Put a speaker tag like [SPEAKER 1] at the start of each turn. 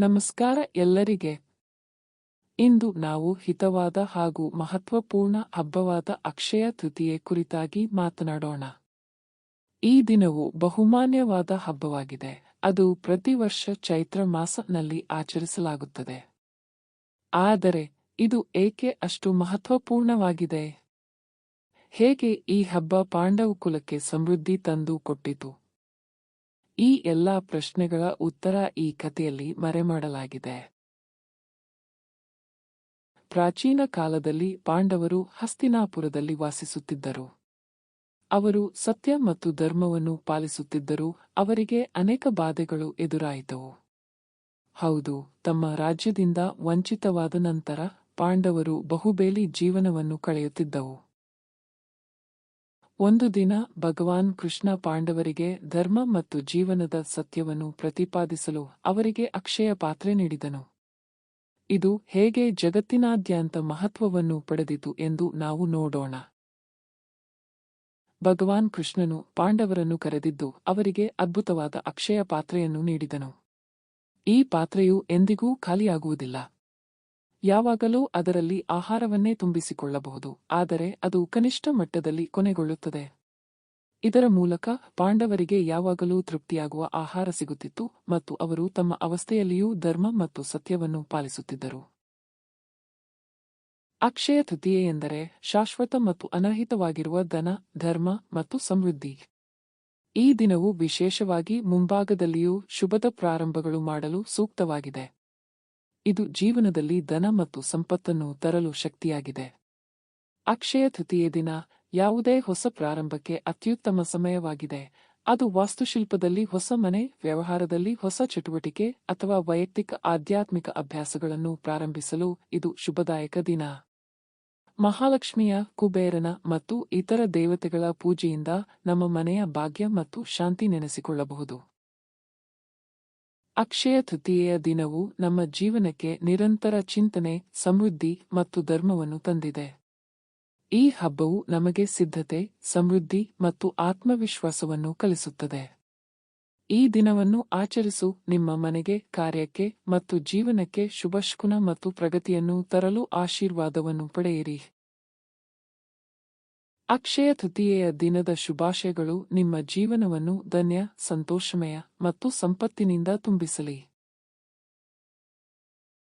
[SPEAKER 1] ನಮಸ್ಕಾರ ಎಲ್ಲರಿಗೆ. ಇಂದು ನಾವು ಹಿತವಾದ ಹಾಗೂ ಮಹತ್ವಪೂರ್ಣ ಹಬ್ಬವಾದ ಅಕ್ಷಯ ತೃತೀಯ ಕುರಿತಾಗಿ ಮಾತನಾಡೋಣ. ಈ ದಿನವು ಬಹುಮಾನ್ಯವಾದ ಹಬ್ಬವಾಗಿದೆ. ಅದು ಪ್ರತಿ ವರ್ಷ ಚೈತ್ರ ಮಾಸನಲ್ಲಿ ಆಚರಿಸಲಾಗುತ್ತದೆ. ಆದರೆ, ಇದು ಏಕೆ ಅಷ್ಟು ಮಹತ್ವಪೂರ್ಣವಾಗಿದೆ? ಹೇಗೆ ಈ ಹಬ್ಬ ಪಾಂಡವ ಕುಲಕ್ಕೆ ಸಮೃದ್ಧಿ ತಂದು ಕೊಟ್ಟಿತು? ಈ ಎಲ್ಲಾ ಪ್ರಶ್ನೆಗಳ ಉತ್ತರ ಈ ಕಥೆಯಲ್ಲಿ ಮರೆಮಾಡಲಾಗಿದೆ. ಪ್ರಾಚೀನ ಕಾಲದಲ್ಲಿ ಪಾಂಡವರು ಹಸ್ತಿನಾಪುರದಲ್ಲಿ ವಾಸಿಸುತ್ತಿದ್ದರು. ಅವರು ಸತ್ಯ ಮತ್ತು ಧರ್ಮವನ್ನು ಪಾಲಿಸುತ್ತಿದ್ದರು ಅವರಿಗೆ ಅನೇಕ ಬಾಧೆಗಳು ಎದುರಾಯಿತವು. ಹೌದು, ತಮ್ಮ ರಾಜ್ಯದಿಂದ ವಂಚಿತವಾದ ನಂತರ ಪಾಂಡವರು ಬಹುಬೇಲಿ ಜೀವನವನ್ನು ಕಳೆಯುತ್ತಿದ್ದವು. ಒಂದು ದಿನ ಭಗವಾನ್ ಕೃಷ್ಣ ಪಾಂಡವರಿಗೆ ಧರ್ಮ ಮತ್ತು ಜೀವನದ ಸತ್ಯವನ್ನು ಪ್ರತಿಪಾದಿಸಲು ಅವರಿಗೆ ಅಕ್ಷಯ ಪಾತ್ರೆ ನೀಡಿದನು. ಇದು ಹೇಗೆ ಜಗತ್ತಿನಾದ್ಯಂತ ಮಹತ್ವವನ್ನು ಪಡೆದಿತು ಎಂದು ನಾವು ನೋಡೋಣ. ಭಗವಾನ್ ಕೃಷ್ಣನು ಪಾಂಡವರನ್ನು ಕರೆದಿದ್ದು ಅವರಿಗೆ ಅದ್ಭುತವಾದ ಅಕ್ಷಯ ಪಾತ್ರೆಯನ್ನು ನೀಡಿದನು. ಈ ಪಾತ್ರೆಯು ಎಂದಿಗೂ ಖಾಲಿಯಾಗುವುದಿಲ್ಲ. ಯಾವಾಗಲೂ ಅದರಲ್ಲಿ ಆಹಾರವನ್ನೇ ತುಂಬಿಸಿಕೊಳ್ಳಬಹುದು, ಆದರೆ ಅದು ಕನಿಷ್ಠ ಮಟ್ಟದಲ್ಲಿ ಕೊನೆಗೊಳ್ಳುತ್ತದೆ. ಇದರ ಮೂಲಕ ಪಾಂಡವರಿಗೆ ಯಾವಾಗಲೂ ತೃಪ್ತಿಯಾಗುವ ಆಹಾರ ಸಿಗುತ್ತಿತ್ತು ಮತ್ತು ಅವರು ತಮ್ಮ ಅವಸ್ಥೆಯಲ್ಲಿಯೂ ಧರ್ಮ ಮತ್ತು ಸತ್ಯವನ್ನು ಪಾಲಿಸುತ್ತಿದ್ದರು. ಅಕ್ಷಯ ತೃತೀಯ ಎಂದರೆ ಶಾಶ್ವತ ಮತ್ತು ಅನರ್ಹಿತವಾಗಿರುವ ಧನ, ಧರ್ಮ ಮತ್ತು ಸಮೃದ್ಧಿ. ಈ ದಿನವು ವಿಶೇಷವಾಗಿ ಮುಂಭಾಗದಲ್ಲಿಯೂ ಶುಭದ ಪ್ರಾರಂಭಗಳು ಮಾಡಲು ಸೂಕ್ತವಾಗಿದೆ. ಇದು ಜೀವನದಲ್ಲಿ ಧನ ಮತ್ತು ಸಂಪತ್ತನ್ನು ತರಲು ಶಕ್ತಿಯಾಗಿದೆ. ಅಕ್ಷಯ ತೃತೀಯ ದಿನ ಯಾವುದೇ ಹೊಸ ಪ್ರಾರಂಭಕ್ಕೆ ಅತ್ಯುತ್ತಮ ಸಮಯವಾಗಿದೆ. ಅದು ವಾಸ್ತುಶಿಲ್ಪದಲ್ಲಿ ಹೊಸ ಮನೆ, ವ್ಯವಹಾರದಲ್ಲಿ ಹೊಸ ಚಟುವಟಿಕೆ ಅಥವಾ ವೈಯಕ್ತಿಕ ಆಧ್ಯಾತ್ಮಿಕ ಅಭ್ಯಾಸಗಳನ್ನು ಪ್ರಾರಂಭಿಸಲು ಇದು ಶುಭದಾಯಕ ದಿನ. ಮಹಾಲಕ್ಷ್ಮಿಯ, ಕುಬೇರನ ಮತ್ತು ಇತರ ದೇವತೆಗಳ ಪೂಜೆಯಿಂದ ನಮ್ಮ ಮನೆಯ ಭಾಗ್ಯ ಮತ್ತು ಶಾಂತಿ ನೆನೆಸಿಕೊಳ್ಳಬಹುದು. ಅಕ್ಷಯ ತೃತೀಯ ದಿನವು ನಮ್ಮ ಜೀವನಕ್ಕೆ ನಿರಂತರ ಚಿಂತನೆ, ಸಮೃದ್ಧಿ ಮತ್ತು ಧರ್ಮವನ್ನು ತಂದಿದೆ. ಈ ಹಬ್ಬವು ನಮಗೆ ಸಿದ್ಧತೆ, ಸಮೃದ್ಧಿ ಮತ್ತು ಆತ್ಮವಿಶ್ವಾಸವನ್ನು ಕಲಿಸುತ್ತದೆ. ಈ ದಿನವನ್ನು ಆಚರಿಸು ನಿಮ್ಮ ಮನೆಗೆ, ಕಾರ್ಯಕ್ಕೆ ಮತ್ತು ಜೀವನಕ್ಕೆ ಶುಭಶ್ಕುನ ಮತ್ತು ಪ್ರಗತಿಯನ್ನು ತರಲು ಆಶೀರ್ವಾದವನ್ನು ಪಡೆಯಿರಿ. ಅಕ್ಷಯ ತೃತೀಯ ದಿನದ ಶುಭಾಶಯಗಳು. ನಿಮ್ಮ ಜೀವನವನ್ನು ಧನ್ಯ ಸಂತೋಷಮಯ ಮತ್ತು ಸಂಪತ್ತಿನಿಂದ ತುಂಬಿಸಲಿ.